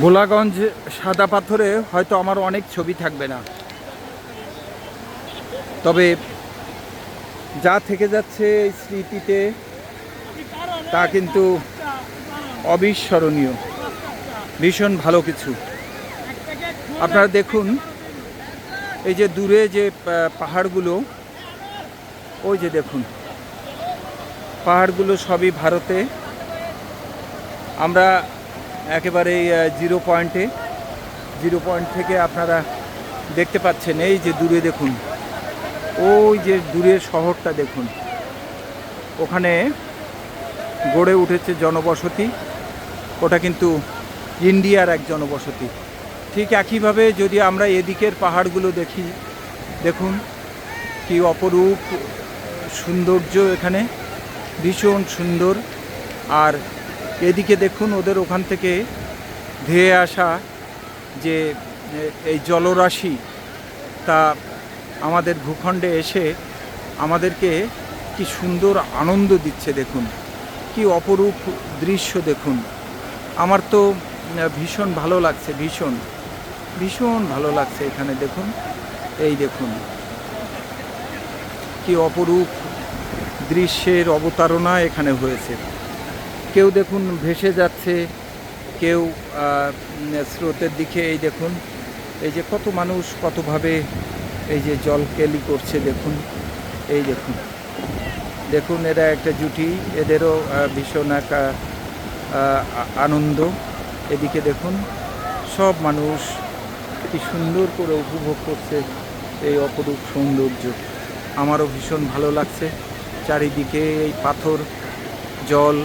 গোলাগঞ্জ সাদা পাথরে হয়তো আমার অনেক ছবি থাকবে না। তবে যা থেকে যাচ্ছে স্মৃতিতে, তা কিন্তু অবিস্মরণীয়। ভীষণ ভালো কিছু। আপনারা দেখুন, এই যে দূরে যে পাহাড়গুলো, ওই যে দেখুন। পাহাড়গুলো সবই ভারতে। আমরা একেবারে জিরো পয়েন্টে জিরো পয়েন্ট থেকে আপনারা দেখতে পাচ্ছেন, এই যে দূরে দেখুন। ওই যে দূরের শহরটা দেখুন। ওখানে গড়ে উঠেছে জনবসতি। ওটা কিন্তু ইন্ডিয়ার এক জনবসতি। ঠিক একইভাবে যদি আমরা এদিকের পাহাড়গুলো দেখি, দেখুন কি অপরূপ সৌন্দর্য এখানে। ভীষণ সুন্দর। আর এদিকে দেখুন ওদের ওখান থেকে ধেয়ে আসা যে, এই জলরাশি, তা আমাদের ভূখণ্ডে এসে আমাদেরকে কি সুন্দর আনন্দ দিচ্ছে দেখুন। কি অপরূপ দৃশ্য দেখুন। আমার তো ভীষণ ভালো লাগছে, ভীষণ। ভীষণ ভালো লাগছে এখানে দেখুন। এই দেখুন। কি অপরূপ দৃশ্যের অবতারণা এখানে হয়েছে। কেউ দেখুন ভেসে যাচ্ছে, কেউ স্রোতের দিকে, এই দেখুন, এই যে কত মানুষ কতভাবে এই যে জল কেলি করছে, দেখুন, এই দেখুন। দেখুন, এরা একটা জুটি, এদেরও ভীষণ একটা আনন্দ। এদিকে দেখুন, সব মানুষ কি সুন্দর করে উপভোগ করছে এই অপরূপ সৌন্দর্য। আমারও ভীষণ ভালো লাগছে। চারিদিকে এই পাথর, জল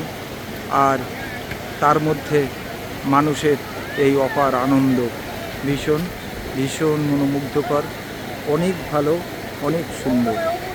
আর তার মধ্যে মানুষের এই অপার আনন্দ ভীষণ ভীষণ মনোমুগ্ধকর অনেক ভালো অনেক সুন্দর।